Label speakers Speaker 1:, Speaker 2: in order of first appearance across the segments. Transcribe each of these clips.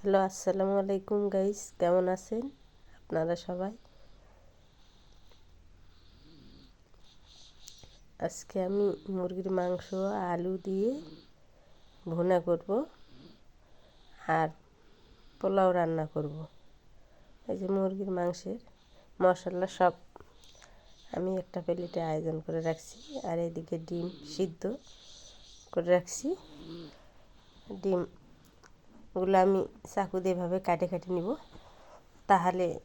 Speaker 1: Hello, আসসালামু আলাইকুম guys, কেমন আছেন আপনারা সবাই? আজকে আমি মুরগির মাংস আলু দিয়ে ভুনা করব আর পোলাও রান্না করব। এই যে মুরগির মাংসের মশলা সব আমি একটা প্লেটে আয়োজন করে রাখছি আর এদিকে ডিম সিদ্ধ করে রাখছি। ডিম ওগুলো আমি চাকু দিয়ে এভাবে কাটে কাটে নিব। তাহলে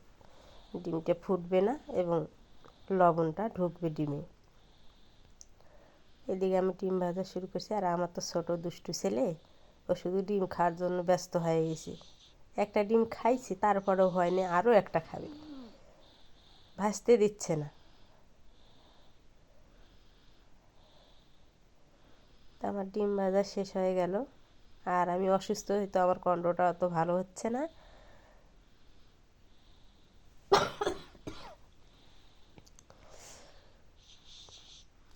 Speaker 1: ডিমটা ফুটবে না এবং লবণটা ঢুকবে ডিমে। এদিকে আমি ডিম ভাজা শুরু করছি। আর আমার তো ছোটো দুষ্টু ছেলে, ও শুধু ডিম খাওয়ার জন্য ব্যস্ত হয়ে গেছে। একটা ডিম খাইছি, তারপরেও হয়নি আরও একটা খাবে। ভাজতে দিচ্ছে না। আমার ডিম ভাজা শেষ হয়ে গেল। আর আমি অসুস্থ, হয়তো আমার কণ্ঠটা অত ভালো হচ্ছে না।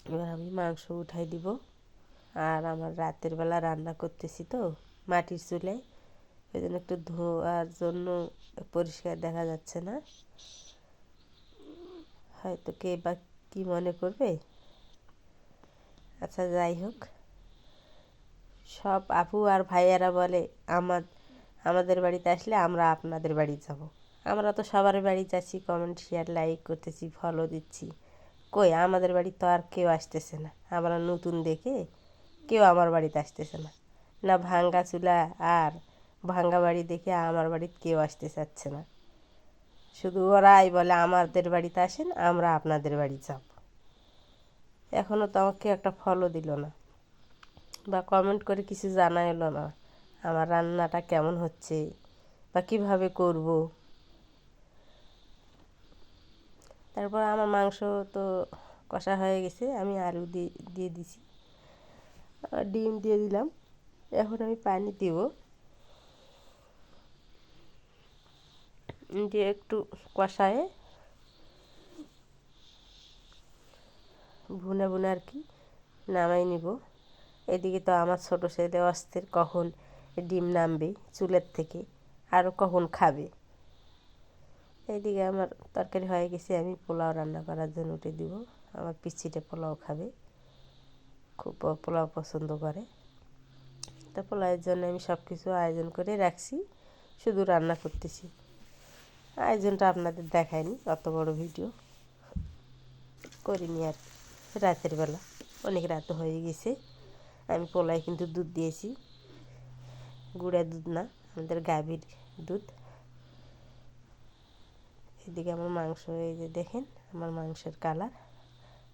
Speaker 1: এবার আমি মাংস উঠাই দিব। আর আমার রাতের বেলা রান্না করতেছি তো মাটির চুলে। ওই জন্য একটু ধোয়ার জন্য পরিষ্কার দেখা যাচ্ছে না। হয়তো কে বা কী মনে করবে? আচ্ছা যাই হোক। সব আপু আর ভাইয়ারা বলে, আমার, আমাদের বাড়িতে আসলে আমরা আপনাদের বাড়ি যাব। আমরা তো সবার বাড়ি যাচ্ছি কমেন্ট শেয়ার লাইক করতেছি ফলো দিচ্ছি। কই, আমাদের বাড়ি তো আর কেউ আসতেছে না। আমরা নতুন দেখে কেউ আমার বাড়িতে আসতেছে না। না ভাঙ্গা চুলা আর ভাঙ্গা বাড়ি দেখে আমার বাড়িতে কেউ আসতে চাচ্ছে না। শুধু ওরাই বলে, আমাদের বাড়িতে আসেন, আমরা আপনাদের বাড়ি যাব। এখনও তো আমাকে একটা ফলো দিল না। বা কমেন্ট করে কিছু জানা এলো না। আমার রান্নাটা কেমন হচ্ছে? বা কীভাবে করব? তারপর আমার মাংস তো কষা হয়ে গেছে, আমি আলু দিয়ে দিয়ে দিছি। ডিম দিয়ে দিলাম। এখন আমি পানি দিব। দিয়ে একটু কষায়ে ভুনে ভুনে আর কি নামাই নিব। এদিকে তো আমার ছোটো ছেলে অস্থির, কখন ডিম নামবে চুলের থেকে আরও কখন খাবে। এইদিকে আমার তরকারি হয়ে গেছে, আমি পোলাও রান্না করার জন্য উঠে দিব। আমার পিচ্ছিটা পোলাও খাবে, খুব পোলাও পছন্দ করে। তা পোলাওয়ের জন্য আমি সব কিছু আয়োজন করে রাখছি, শুধু রান্না করতেছি। আয়োজনটা আপনাদের দেখায়নি, অত বড় ভিডিও করিনি আর রাতের বেলা, অনেক রাত হয়ে গেছে। আমি পোলায় কিন্তু দুধ দিয়েছি। গুঁড়া দুধ না, আমাদের গাভীর দুধ। এদিকে আমার মাংস, এই যে দেখেন, আমার মাংসের কালার।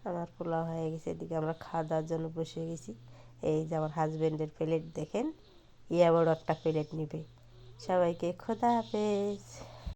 Speaker 1: আমার পোলাও হয়ে গেছে, এদিকে আমরা খাওয়া দাওয়ার জন্য বসে গেছি। এই যে আমার হাজব্যান্ডের প্লেট দেখেন, ইয়া বড় একটা প্লেট নিবে। সবাইকে খোদা হাফেজ।